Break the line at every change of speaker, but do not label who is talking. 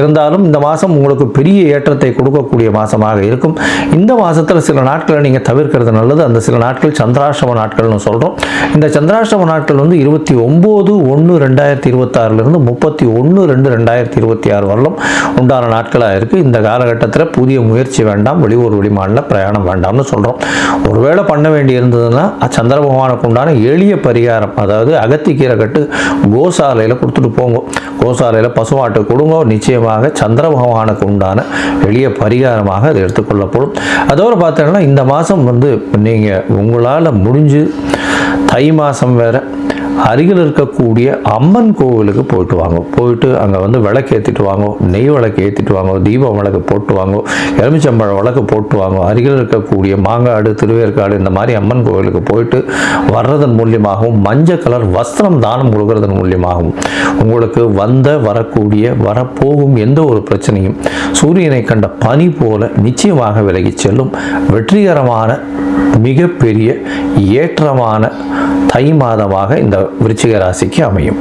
இருந்தாலும் இந்த மாதம் உங்களுக்கு பெரிய ஏற்றத்தை கொடுக்கக்கூடிய மாதமாக இருக்கும். இந்த மாதத்தில் சில நாட்களை நீங்கள் தவிர்க்கிறது நல்லது. அந்த சில நாட்கள் சந்திராஷ்டம நாட்கள்னு சொல்கிறோம் இந்த சந்திராஷ்டம நாட்கள் வந்து இருபத்தி ஒம்பது ஒன்று ரெண்டாயிரத்தி இருபத்தாறுலேருந்து முப்பத்தி ஒன்று ரெண்டு ரெண்டாயிரத்தி இருபத்தி ஆறு வரலும் உண்டான நாட்களாக இருக்குது இந்த காலகட்டத்தில் புதிய முயற்சி வேண்டாம் வெளியூர் வெளிமாநில பிரயாணம் வேண்டாம்னு சொல்கிறோம் ஒருவேளை பண்ண வேண்டி இருந்ததுன்னா சந்திர பகவானுக்கு உண்டான எளிய பரிகாரம் அதாவது அகத்திக்கீரை கட்டு கோசாலையில் கொடுத்துட்டு போங்க. கோசாலையில் பசுமாட்டு கொடுங்க. நிச்சயமாக சந்திர பகவானுக்கு உண்டான எளிய பரிகாரமாக அது எடுத்துக்கொள்ளப்படும். அதோடு பார்த்தீங்கன்னா இந்த மாதம் வந்து நீங்கள் உங்களால் முடிஞ்சு தை மாதம் வேறு அருகில் இருக்கக்கூடிய அம்மன் கோவிலுக்கு போயிட்டு வாங்க. போயிட்டு அங்கே வந்து விளக்கு ஏற்றிட்டு வாங்க. நெய் விளக்கு ஏற்றிட்டு வாங்க. தீபம் விளக்கு போட்டு வாங்க. எலுமிச்சம்பழம் விளக்கு போட்டு வாங்க. அருகில் இருக்கக்கூடிய மாங்காடு திருவேற்காடு இந்த மாதிரி அம்மன் கோவிலுக்கு போயிட்டு வர்றதன் மூலியமாகவும் மஞ்சள் கலர் வஸ்திரம் தானம் கொடுக்கறதன் மூலியமாகவும் உங்களுக்கு வந்த வரக்கூடிய வரப்போகும் எந்த ஒரு பிரச்சனையும் சூரியனை கண்ட பனி போல நிச்சயமாக விலகி செல்லும். வெற்றிகரமான மிகப்பெரிய ஏற்றமான தை மாதமாக இந்த விருச்சிக ராசிக்கு அமையும்.